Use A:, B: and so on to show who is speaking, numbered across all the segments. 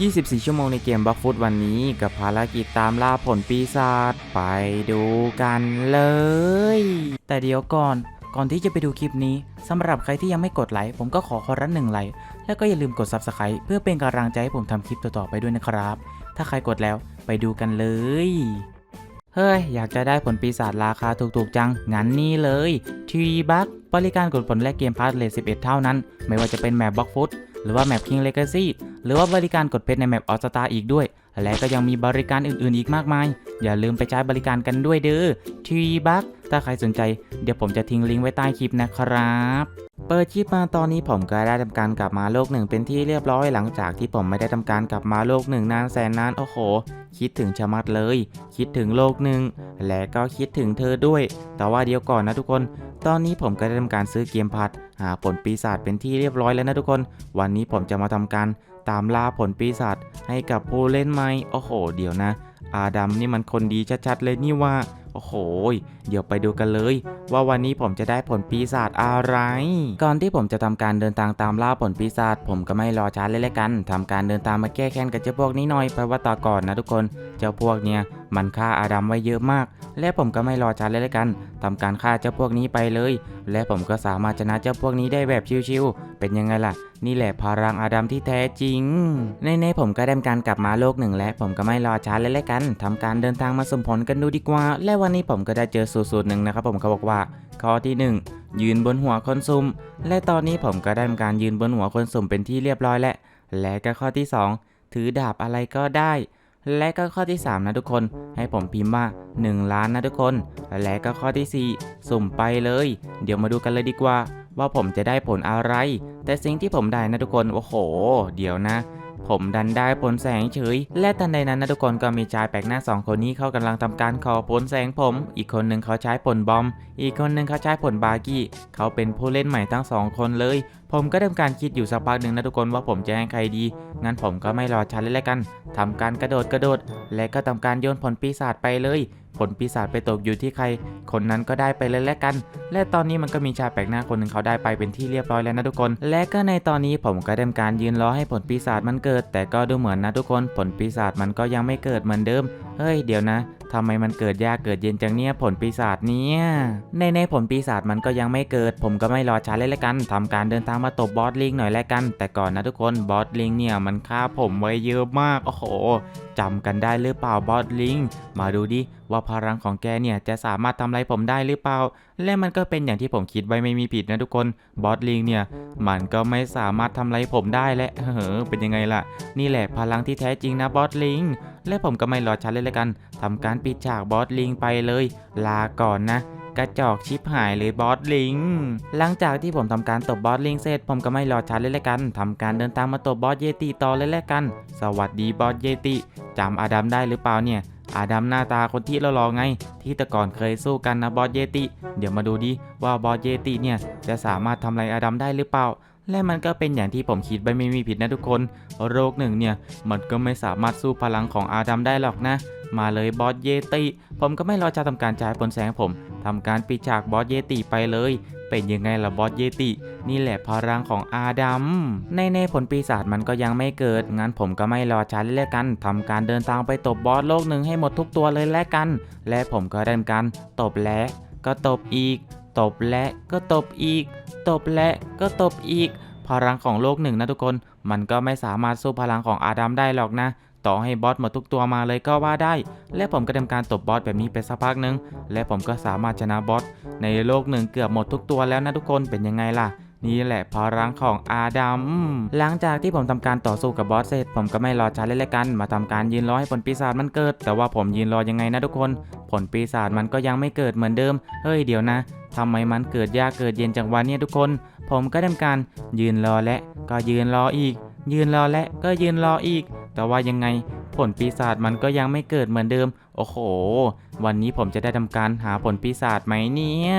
A: 24 ชั่วโมงในเกมบล็อกฟุตวันนี้กับภารกิจตามล่าผลปีศาจไปดูกันเลย แต่เดี๋ยวก่อนก่อนที่จะไปดูคลิปนี้สำหรับใครที่ยังไม่กดไลค์ผมก็ขอขอรันหนึ่งไลค์แล้วก็อย่าลืมกด Subscribe เพื่อเป็นกำลังใจให้ผมทำคลิปต่อๆไปด้วยนะครับ ถ้าใครกดแล้วไปดูกันเลย เฮ้ย อยากจะได้ผลปีศาจราคาถูกๆจัง งั้นนี่เลยทีบัคบริการกดผลแลกเกมพาร์ทเลท11 เท่านั้น ไม่ว่าจะเป็นแมปบล็อกฟุต หรือว่าแมป King Legacy หรือว่าบริการกดเพชรในแมปออสตาอีกด้วย และก็ยังมีบริการอื่นๆอีกมากมาย อย่าลืมไปใช้บริการกันด้วยเด้อทีบัคถ้าใครสนใจเดี๋ยวผมจะทิ้งลิงก์ไว้ใต้คลิปนะครับเปิดคลิปมาตอนนี้ผมก็ได้ทำการกลับมาโลกหนึ่งเป็นที่เรียบร้อยหลังจากที่ผมไม่ได้ทำการกลับมาโลกหนึ่งนานแสนนานโอ้โห คิดถึงชะมัดเลย คิดถึงโลกหนึ่งและก็คิดถึงเธอด้วย แต่ว่าเดี๋ยวก่อนนะทุกคน ตอนนี้ผมก็ได้ทำการซื้อเกมพัดหาผลปีศาจเป็นที่เรียบร้อยแล้วนะทุกคน วันนี้ผมจะมาทำการ ตามล่าผลปีศาจให้กับผู้เล่นไหม่โอ้โห เดี๋ยวนะ อาดัมนี่มันคนดีชัดๆเลยนี่ว่า โอ้โห เดี๋ยวไปดูกันเลย ว่าวันนี้ผมจะได้ผลปีศาจอะไร ก่อนที่ผมจะทำการเดินทางตามล่าผลปีศาจผมก็ไม่รอช้าเลยละกันทำการเดินตามมาแก้แค้นกับเจ้าพวกนี้หน่อยเพราะว่าต่อก่อนนะทุกคน เจ้าพวกเนี้ย มันฆ่าอาดัมไว้เยอะมาก และผมก็ไม่รอช้าเลยละกันทำการฆ่าเจ้าพวกนี้ไปเลย และผมก็สามารถชนะเจ้าพวกนี้ได้แบบชิวๆเป็นยังไงล่ะ นี่แหละพลังอาดัมที่แท้จริง ในในผมก็ได้ทำการกลับมาโลกหนึ่งและผมก็ไม่รอช้าเลยละกันทำการเดินทางมาสมผลกันดูดีกว่า และวันนี้ผมก็ได้เจอสูตรหนึ่งนะครับผมเขาบอกว่า ข้อที่หนึ่งยืนบนหัวคนซุ่มและตอนนี้ผมก็ได้ทำการยืนบนหัวคนสุ่มเป็นที่เรียบร้อยแล้วและก็ข้อที่สองถือดาบอะไรก็ได้ และก็ข้อที่ 3 นะทุกคน ให้ผมพิมพ์ว่า 1 ล้านนะทุกคน และก็ข้อที่ 4 สุ่มไปเลย เดี๋ยวมาดูกันเลยดีกว่า ว่าผมจะได้ผลอะไร แต่สิ่งที่ผมได้นะทุกคน โอ้โห เดี๋ยวนะ ผมดันได้ผลแสงเฉย และทันใดนั้นนะทุกคนก็มีชายแปลกหน้าสองคนนี้เขากำลังทำการขอผลแสงผม อีกคนหนึ่งเขาใช้ผลบอม อีกคนหนึ่งเขาใช้ผลบาร์กี้ เขาเป็นผู้เล่นใหม่ทั้งสองคนเลย ผมก็เริ่มการคิดอยู่สักพักหนึ่งนะทุกคนว่าผมจะให้ใครดี งั้นผมก็ไม่รอช้าเลยละกันทำการกระโดดกระโดด และก็ทำการโยนผลปีศาจไปเลย ผลปีศาจไปตกอยู่ที่ใคร คนนั้นก็ได้ไปเลยแล้วกัน และตอนนี้มันก็มีชายแปลกหน้าคนหนึ่งเขาได้ไปเป็นที่เรียบร้อยแล้วนะทุกคน และก็ในตอนนี้ผมก็ได้ทำการยืนรอให้ผลปีศาจมันเกิด แต่ก็ดูเหมือนนะทุกคน ผลปีศาจมันก็ยังไม่เกิดเหมือนเดิม เฮ้ย เดี๋ยวนะ ทำไมมันเกิดยากเกิดเย็นจังเนี่ยผลปีศาจเนี่ย ในในผลปีศาจมันก็ยังไม่เกิด ผมก็ไม่รอช้าเลยละกันทำการเดินทางมาตบบอสลิงหน่อยล้วกัน แต่ก่อนนะทุกคน บอสลิงเนี่ยมันฆ่าผมไว้เยอะมาก โอ้โหจำกันได้หรือเปล่าบอสลิง มาดูดิว่าพลังของแกเนี่ยจะสามารถทำอะไรผมได้หรือเปล่า และมันก็เป็นอย่างที่ผมคิดไว้ไม่มีผิดนะทุกคน บอสลิงเนี่ยมันก็ไม่สามารถทำอะไรผมได้และเฮ้อเป็นยังไงล่ะ นี่แหละพลังที่แท้จริงนะบอสลิงและผมก็ไม่รอช้าเลยละกันทำการปิดฉากบอสลิงไปเลย ลาก่อนนะกระจอกชิปหายเลยบอสลิง หลังจากที่ผมทำการตบบอสลิงเสร็จ ผมก็ไม่รอช้าเลยละกันทำการเดินตามมาตบบอสเยติต่อเลยละกัน สวัสดีบอสเยติจำอาดัมได้หรือเปล่าเนี่ย อาดัมหน้าตาคนที่เรารอไง ที่แต่ก่อนเคยสู้กันนะบอสเยติ เดี๋ยวมาดูดิว่าบอสเยติเนี่ยจะสามารถทำอะไรอาดัมได้หรือเปล่าและมันก็เป็นอย่างที่ผมคิดไปไม่มีผิดนะทุกคน โรคหนึ่งเนี่ย มันก็ไม่สามารถสู้พลังของอาดัมได้หรอกนะ มาเลยบอสเยติ ผมก็ไม่รอจะทำการจ่ายผลแสงผมทำการปิดฉากบอสเยติไปเลย เป็นยังไงล่ะบอสเยติ นี่แหละพลังของอาดัม ในในผลปีศาจมันก็ยังไม่เกิด งั้นผมก็ไม่รอช้าเลยแล้วกันทำการเดินทางไปตบบอสโลกหนึ่งให้หมดทุกตัวเลยแล้วกัน และผมก็ได้การตบและก็ตบอีก ตบและก็ตบอีก ตบและก็ตบอีก พลังของโลกหนึ่งนะทุกคน มันก็ไม่สามารถสู้พลังของอาดัมได้หรอกนะ ต่อให้บอสหมดทุกตัวมาเลยก็ว่าได้ และผมก็ทำการตบบอสแบบนี้ไปสักพักหนึ่งและผมก็สามารถชนะบอสในโลกหนึ่งเกือบหมดทุกตัวแล้วนะทุกคนเป็นยังไงล่ะนี่แหละพลังของอาดัม หลังจากที่ผมทำการต่อสู้กับบอสเสร็จ ผมก็ไม่รอช้าเลยละกัน มาทำการยืนรอให้ผลปีศาจมันเกิด แต่ว่าผมยืนรอยังไงนะทุกคน ผลปีศาจมันก็ยังไม่เกิดเหมือนเดิม เฮ้ยเดี๋ยวนะ ทำไมมันเกิดยากเกิดเย็นจังวันเนี่ยทุกคน ผมก็ทำการยืนรอและก็ยืนรออีก ยืนรอและก็ยืนรออีก แต่ว่ายังไง ผลปีศาจมันก็ยังไม่เกิดเหมือนเดิม โอ้โห วันนี้ผมจะได้ทำการหาผลปีศาจไหมเนี่ย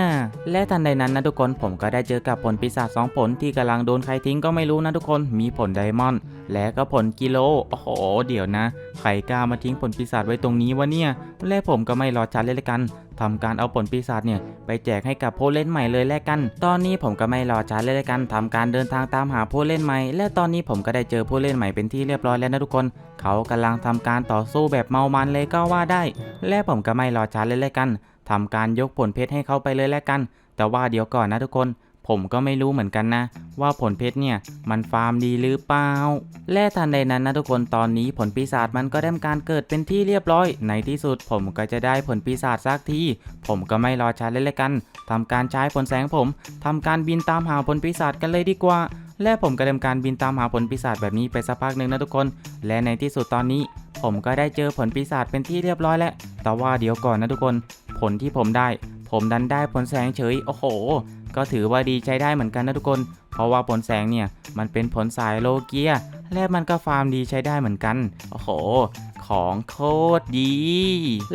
A: และทันใดนั้นนะทุกคนผมก็ได้เจอกับผลปีศาจสองผลที่กำลังโดนใครทิ้งก็ไม่รู้นะทุกคน มีผลไดมอนด์และก็ผลกิโล โอ้โห เดี๋ยวนะ ใครกล้ามาทิ้งผลปีศาจไว้ตรงนี้วะเนี่ย และผมก็ไม่รอช้าเลยละกันทำการเอาผลปีศาจเนี่ยไปแจกให้กับผู้เล่นใหม่เลยแล้วกัน ตอนนี้ผมก็ไม่รอช้าเลยละกันทำการเดินทางตามหาผู้เล่นใหม่ และตอนนี้ผมก็ได้เจอผู้เล่นใหม่เป็นที่เรียบร้อยแล้วนะทุกคน เขากำลังทำการต่อสู้แบบเมามันเลยก็ว่าได้ และผมก็ไม่รอช้าเลยแล้วกันทำการยกผลเพชรให้เขาไปเลยแล้วกัน แต่ว่าเดี๋ยวก่อนนะทุกคน ผมก็ไม่รู้เหมือนกันนะ ว่าผลเพชรเนี่ยมันฟาร์มดีหรือเปล่า และทันใดนั้นนะทุกคนตอนนี้ผลปีศาจมันก็ได้ทำการเกิดเป็นที่เรียบร้อย ในที่สุดผมก็จะได้ผลปีศาจสักที ผมก็ไม่รอช้าเลยละกันทำการใช้ผลแสงผมทำการบินตามหาผลปีศาจกันเลยดีกว่า และผมก็ทำการบินตามหาผลปีศาจแบบนี้ไปสักพักหนึ่งนะทุกคน และในที่สุดตอนนี้ ผมก็ได้เจอผลปีศาจเป็นที่เรียบร้อยแล้ว แต่ว่าเดี๋ยวก่อนนะทุกคน ผลที่ผมได้ ผมดันได้ผลแสงเฉย โอ้โห ก็ถือว่าดีใช้ได้เหมือนกันนะทุกคน เพราะว่าผลแสงเนี่ย มันเป็นผลสายโลเกีย และมันก็ฟาร์มดีใช้ได้เหมือนกัน โอ้โห ของโคตรดี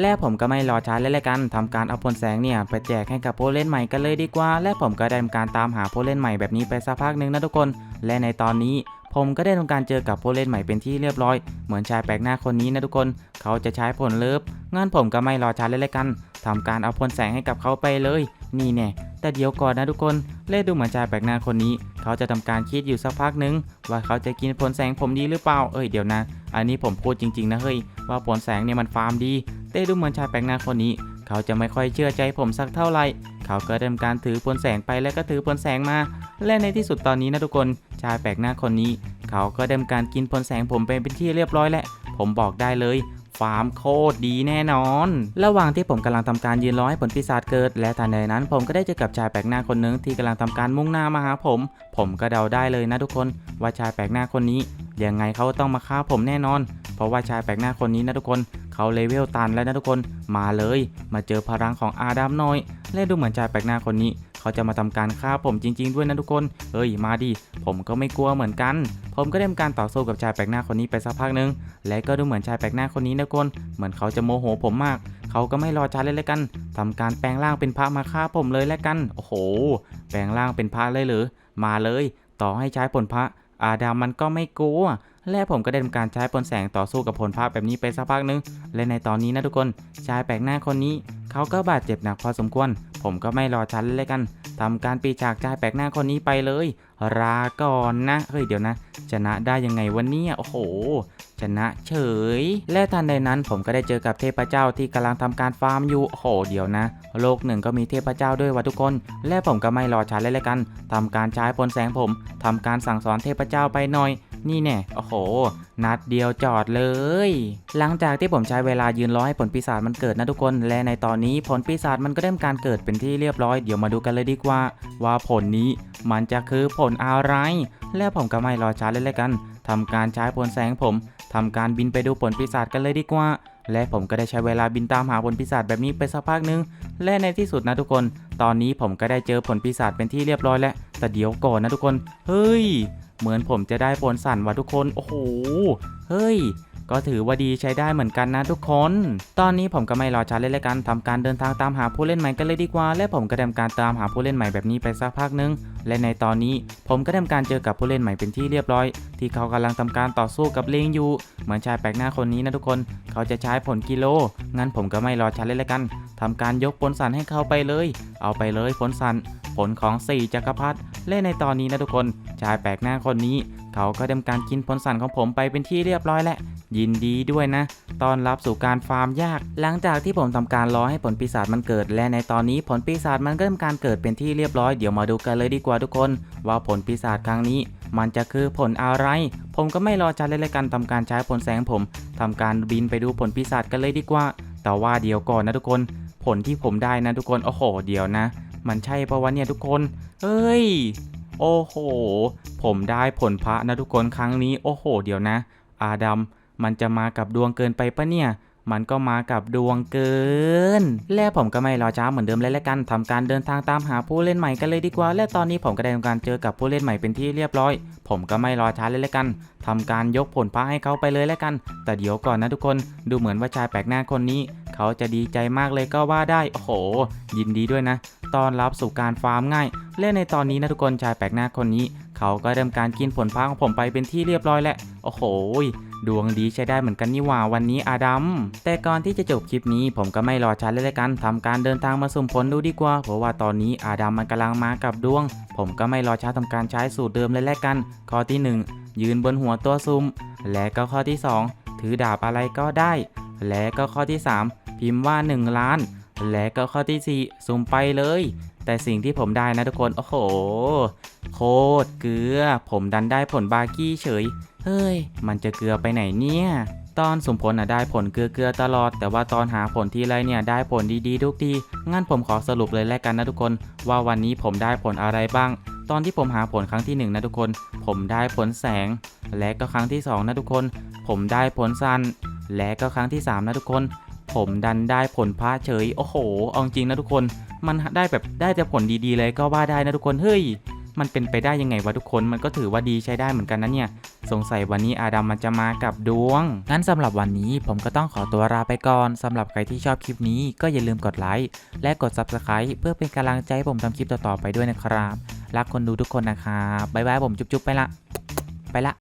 A: และผมก็ไม่รอช้าเลยละกันทำการเอาผลแสงเนี่ยไปแจกให้กับผู้เล่นใหม่กันเลยดีกว่า และผมก็ได้ทำการตามหาผู้เล่นใหม่แบบนี้ไปสักพักหนึ่งนะทุกคน และในตอนนี้ผมก็ได้ทำการเจอกับผู้เล่นใหม่เป็นที่เรียบร้อย เหมือนชายแปลกหน้าคนนี้นะทุกคน เขาจะใช้ผลเลิฟงั้นผมก็ไม่รอช้าเลยละกันทำการเอาผลแสงให้กับเขาไปเลย นี่แน่แต่เดี๋ยวก่อนนะทุกคน เล่ดูเหมือนชายแปลกหน้าคนนี้ เขาจะทำการคิดอยู่สักพักหนึง ว่าเขาจะกินผลแสงผมดีหรือเปล่า เอ้ยเดี๋ยวนะ อันนี้ผมพูดจริง ๆ นะเฮ้ย ว่าผลแสงเนี่ยมันฟาร์มดีแต่ดูเหมือนชายแปลกหน้าคนนี้ เขาจะไม่ค่อยเชื่อใจผมสักเท่าไหร่ เขาก็ทำการถือผลแสงไปแล้วก็ถือผลแสงมา และในที่สุดตอนนี้นะทุกคน ชายแปลกหน้าคนนี้ เขาก็ได้ทำการกินผลแสงผมไปเป็นที่เรียบร้อยแล้ว ผมบอกได้เลย ฟาร์มโคตรดีแน่นอน ระหว่างที่ผมกำลังทำการยืนรอให้ผลปีศาจเกิด และทันใดนั้น ผมก็ได้เจอกับชายแปลกหน้าคนหนึ่งที่กำลังทำการมุ่งหน้ามาหาผม ผมก็เดาได้เลยนะทุกคนว่าชายแปลกหน้าคนนี้ยังไงเขาต้องมาฆ่าผมแน่นอน เพราะว่าชายแปลกหน้าคนนี้นะทุกคนเขาเลเวลตันแล้วนะทุกคนมาเลย มาเจอพลังของอาดัมหน่อย และดูเหมือนชายแปลกหน้าคนนี้ เขาจะมาทำการฆ่าผมจริง ๆ ด้วยนะทุกคนเฮ้ยมาดิผมก็ไม่กลัวเหมือนกัน ผมก็ได้ทำการต่อสู้กับชายแปลกหน้าคนนี้ไปสักพักหนึ่งและก็ดูเหมือนชายแปลกหน้าคนนี้นะทุกคนเหมือนเขาจะโมโหผมมาก เขาก็ไม่รอช้าเลยแล้วกันทำการแปลงร่างเป็นพระมาฆ่าผมเลยแล้วกันโอ้โห แปลงร่างเป็นพระเลยหรือมาเลย ต่อให้ใช้ผลพระอาดามมันก็ไม่กลัว และผมก็ได้ทำการใช้ผลแสงต่อสู้กับผลพระแบบนี้ไปสักพักหนึง และในตอนนี้นะทุกคนชายแปลกหน้าคนนี้ เขาก็บาดเจ็บหนักพอสมควร ผมก็ไม่รอช้าเลยกันทำการปีจากชายแปลกหน้าคนนี้ไปเลยลาก่อนนะเฮ้ยเดี๋ยวนะ ชนะได้ยังไงวันนี้โอ้โห ชนะเฉย และทันใดนั้นผมก็ได้เจอกับเทพเจ้าที่กำลังทำการฟาร์มอยู่โอ้โหเดี๋ยวนะ โลกหนึ่งก็มีเทพเจ้าด้วยวะทุกคน และผมก็ไม่รอช้าเลยละกันทำการใช้พลแสงผมทำการสั่งสอนเทพเจ้าไปหน่อย นี่แน่โอ้โห นัดเดียวจอดเลย หลังจากที่ผมใช้เวลายืนรอให้ผลปีศาจมันเกิดนะทุกคน และในตอนนี้ผลปีศาจมันก็ได้ทำการเกิดเป็นที่เรียบร้อย เดี๋ยวมาดูกันเลยดีกว่า ว่าผลนี้มันจะคือผลอะไร และผมก็ไม่รอช้าเลยละกันทำการใช้ผลแสงผมทำการบินไปดูผลปีศาจกันเลยดีกว่า และผมก็ได้ใช้เวลาบินตามหาผลปีศาจแบบนี้ไปสักพักหนึง และในที่สุดนะทุกคน ตอนนี้ผมก็ได้เจอผลปีศาจเป็นที่เรียบร้อยแล้ว แต่เดี๋ยวก่อนนะทุกคน เฮ้ย เหมือนผมจะได้ผลสั่นว่ะทุกคน โอ้โห เฮ้ย ก็ถือว่าดีใช้ได้เหมือนกันนะทุกคน ตอนนี้ผมก็ไม่รอช้าเลยละกันทำการเดินทางตามหาผู้เล่นใหม่กันเลยดีกว่า และผมก็ทำการตามหาผู้เล่นใหม่แบบนี้ไปสักพักหนึง และในตอนนี้ผมก็ทำการเจอกับผู้เล่นใหม่เป็นที่เรียบร้อย ที่เขากำลังทำการต่อสู้กับเลงอยู่ เหมือนชายแปลกหน้าคนนี้นะทุกคน เขาจะใช้ผลกิโล งั้นผมก็ไม่รอช้าเลยละกันทำการยกผลสันให้เขาไปเลย เอาไปเลยผลสัน ผลของ 4จักรพรรดิและในตอนนี้นะทุกคน ชายแปลกหน้าคนนี้ เขาก็ทำการกินผลสันของผมไปเป็นที่เรียบร้อยแล้วยินดีด้วยนะ ตอนรับสู่การฟาร์มยาก หลังจากที่ผมทำการรอให้ผลปีศาจมันเกิด และในตอนนี้ผลปีศาจมันก็ทำการเกิดเป็นที่เรียบร้อย เดี๋ยวมาดูกันเลยดีกว่าทุกคน ว่าผลปีศาจครั้งนี้ มันจะคือผลอะไร ผมก็ไม่รอช้าเลยละกันทำการใช้ผลแสงผมทำการบินไปดูผลปีศาจกันเลยดีกว่า แต่ว่าเดี๋ยวก่อนนะทุกคน ผลที่ผมได้นะทุกคน โอ้โห เดี๋ยวนะ มันใช่ปะวะเนี่ยทุกคนเฮ้ย โอ้โห ผมได้ผลพระนะทุกคนครั้งนี้ โอ้โห เดี๋ยวนะ อาดัม มันจะมากับดวงเกินไปปะเนี่ย มันก็มากับดวงเกิน และผมก็ไม่รอช้าเหมือนเดิมเลยละกันทำการเดินทางตามหาผู้เล่นใหม่กันเลยดีกว่า และตอนนี้ผมก็ได้ทำการเจอกับผู้เล่นใหม่เป็นที่เรียบร้อย ผมก็ไม่รอช้าเลยละกันทำการยกผลพระให้เขาไปเลยละกัน แต่เดี๋ยวก่อนนะทุกคนดูเหมือนว่าชายแปลกหน้าคนนี้ เขาจะดีใจมากเลยก็ว่าได้โอ้โห ยินดีด้วยนะต้อนรับสู่การฟาร์มง่ายและในตอนนี้นะทุกคนชายแปลกหน้าคนนี้ เขาก็เริ่มการกินผลพระของผมไปเป็นที่เรียบร้อยแล้วโอ้โห ดวงดีใช้ได้เหมือนกันนี่หว่าวันนี้อาดัม แต่ก่อนที่จะจบคลิปนี้ผมก็ไม่รอช้าเลยละกันทำการเดินทางมาสุ่มผลดูดีกว่า เพราะว่าตอนนี้อาดัมมันกำลังมากับดวง ผมก็ไม่รอช้าทำการใช้สูตรเดิมเลยละกัน ข้อที่หนึ่งยืนบนหัวตัวซุ่ม และก็ข้อที่สองถือดาบอะไรก็ได้ และก็ข้อที่สามพิมพ์ว่า 1 ล้าน และก็ข้อที่สี่สุ่มไปเลย แต่สิ่งที่ผมได้นะทุกคน โอ้โห โคตรเกลือ ผมดันได้ผลบาร์กี้เฉย เฮ้ย มันจะเกลือไปไหนเนี่ย ตอนสุ่มผลอะได้ผลเกลือเกลือๆตลอด แต่ว่าตอนหาผลทีไรเนี่ยได้ผลดีๆทุกที งั้นผมขอสรุปเลยแล้วกันนะทุกคน ว่าวันนี้ผมได้ผลอะไรบ้าง ตอนที่ผมหาผลครั้งที่หนึ่งนะทุกคน ผมได้ผลแสง และก็ครั้งที่สองนะทุกคน ผมได้ผลสั้นและก็ครั้งที่สามนะทุกคน ผมดันได้ผลพระเฉย โอ้โหเอาจริงนะทุกคน มันได้แบบได้แต่ผลดีๆเลยก็ว่าได้นะทุกคน เฮ้ย มันเป็นไปได้ยังไงวะทุกคน มันก็ถือว่าดีใช้ได้เหมือนกันนะเนี่ย สงสัยวันนี้อาดัมมันจะมากับดวง งั้นสำหรับวันนี้ผมก็ต้องขอตัวลาไปก่อนสำหรับใครที่ชอบคลิปนี้ก็อย่าลืมกดไลค์และกด Subscribe เพื่อเป็นกำลังใจให้ผมทำคลิปต่อๆไปด้วยนะครับ รักคนดูทุกคนนะครับบ๊ายบายผมจุ๊บๆไปละ ไปละ